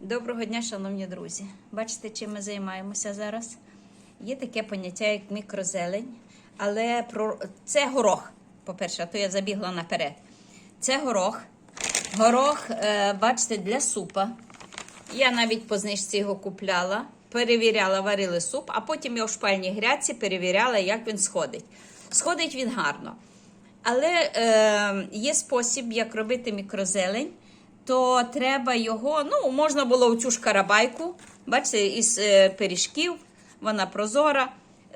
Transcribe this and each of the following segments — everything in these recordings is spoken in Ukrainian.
Доброго дня, шановні друзі. Бачите, чим ми займаємося зараз? Є таке поняття, як мікрозелень, але про... це горох. По-перше, то я забігла наперед. Це горох. Горох, е, бачите, для супа. Я навіть по знижці його купляла, перевіряла, варили суп, а потім я в шпальній грядці перевіряла, як він сходить. Сходить він гарно. Але е, є спосіб, як робити мікрозелень, то треба його, ну, можна було у цю ж бачите, із е, пиріжків, вона прозора.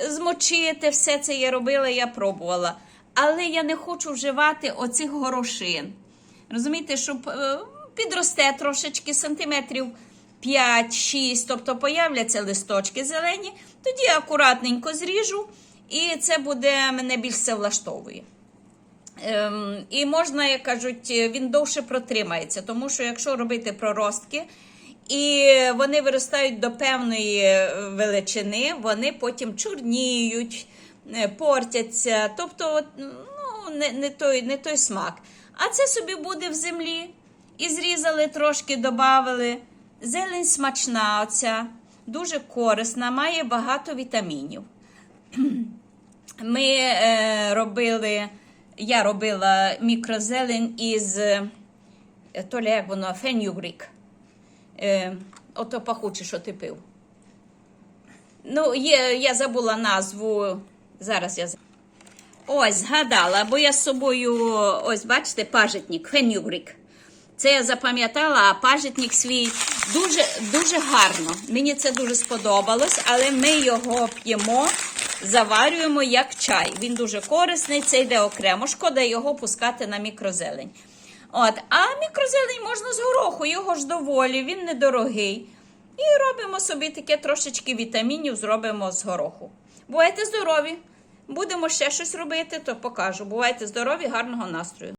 Змочити все це я робила, я пробувала. Але я не хочу вживати оцих горошин. Розумієте, щоб е, підросте трошечки сантиметрів 5-6, тобто появляться листочки зелені, тоді акуратненько зріжу, і це буде мене більш все влаштовує. Ем, і можна, як кажуть, він довше протримається, тому що якщо робити проростки, і вони виростають до певної е, величини, вони потім чорніють, е, портяться, тобто ну, не, не, той, не той смак. А це собі буде в землі. І зрізали трошки, додали. Зелень смачна, оця, дуже корисна, має багато вітамінів. Ми е, робили, я робила мікрозелень із е, Толя, як воно, фенюгрік. Е, ото пахуче, що ти пив. Ну, є, я забула назву. Зараз я Ось, згадала, бо я з собою, ось бачите, пажитник, фенюгрік. Це я запам'ятала, а пажитник свій дуже, дуже гарно. Мені це дуже сподобалось, але ми його п'ємо, заварюємо як чай. Він дуже корисний, це йде окремо. Шкода його пускати на мікрозелень. От, а мікрозелень можна з гороху, його ж доволі, він недорогий. І робимо собі таке трошечки вітамінів, зробимо з гороху. Бувайте здорові! Будемо ще щось робити, то покажу. Бувайте здорові, гарного настрою!